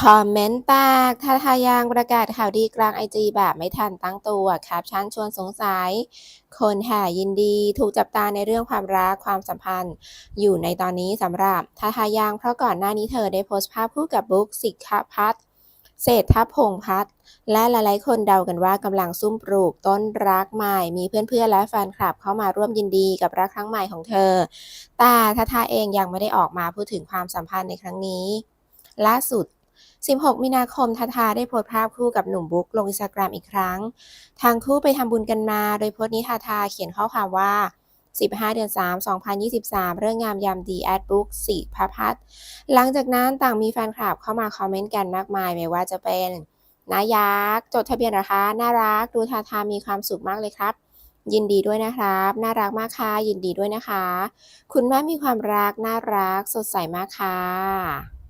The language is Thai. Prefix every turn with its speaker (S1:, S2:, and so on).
S1: คอมเมนต์แตกทาทายังประกาศข่าวดีกลางไอจีแบบไม่ทันตั้งตัวแคปชั่นชวนสงสัย คนแห่ยินดีถูกจับตาในเรื่องความรักความสัมพันธ์ อยู่ในตอนนี้สำหรับทาทายังเพราะก่อนหน้านี้เธอได้โพสต์ภาพคู่กับบุ๊กสิกขพัฒน์เศรษฐพงพัฒน์และหลายๆ คนเดากันว่ากำลังซุ่มปลูกต้นรักใหม่ มีเพื่อนๆ และแฟนคลับเข้ามาร่วมยินดีกับรักครั้งใหม่ของเธอ แต่ทาทาเองยังไม่ได้ออกมาพูดถึงความสัมพันธ์ในครั้งนี้ ล่าสุด 16 มีนาคมทาทาได้โพสต์ภาพคู่กับหนุ่มบุ๊กลงอินสตาแกรมอีกครั้ง ทางคู่ไปทำบุญกันมา โดยโพสต์นี้ทาทาเขียนข้อความว่า 15 เดือน 3 2023 เรื่องงามยามดีแอดบุ๊กสีพระพัฒหลังจากนั้นต่างมีแฟนคลับเข้ามาคอมเมนต์กันมากมาย ไม่ว่าจะเป็นนายักษ์จดทะเบียนนะคะน่ารัก ดูทาทามีความสุขมากเลยครับ ยินดีด้วยนะครับ น่ารักมากค่ะ ยินดีด้วยนะคะ คุณแม่มีความรัก น่ารัก สดใสมากค่ะ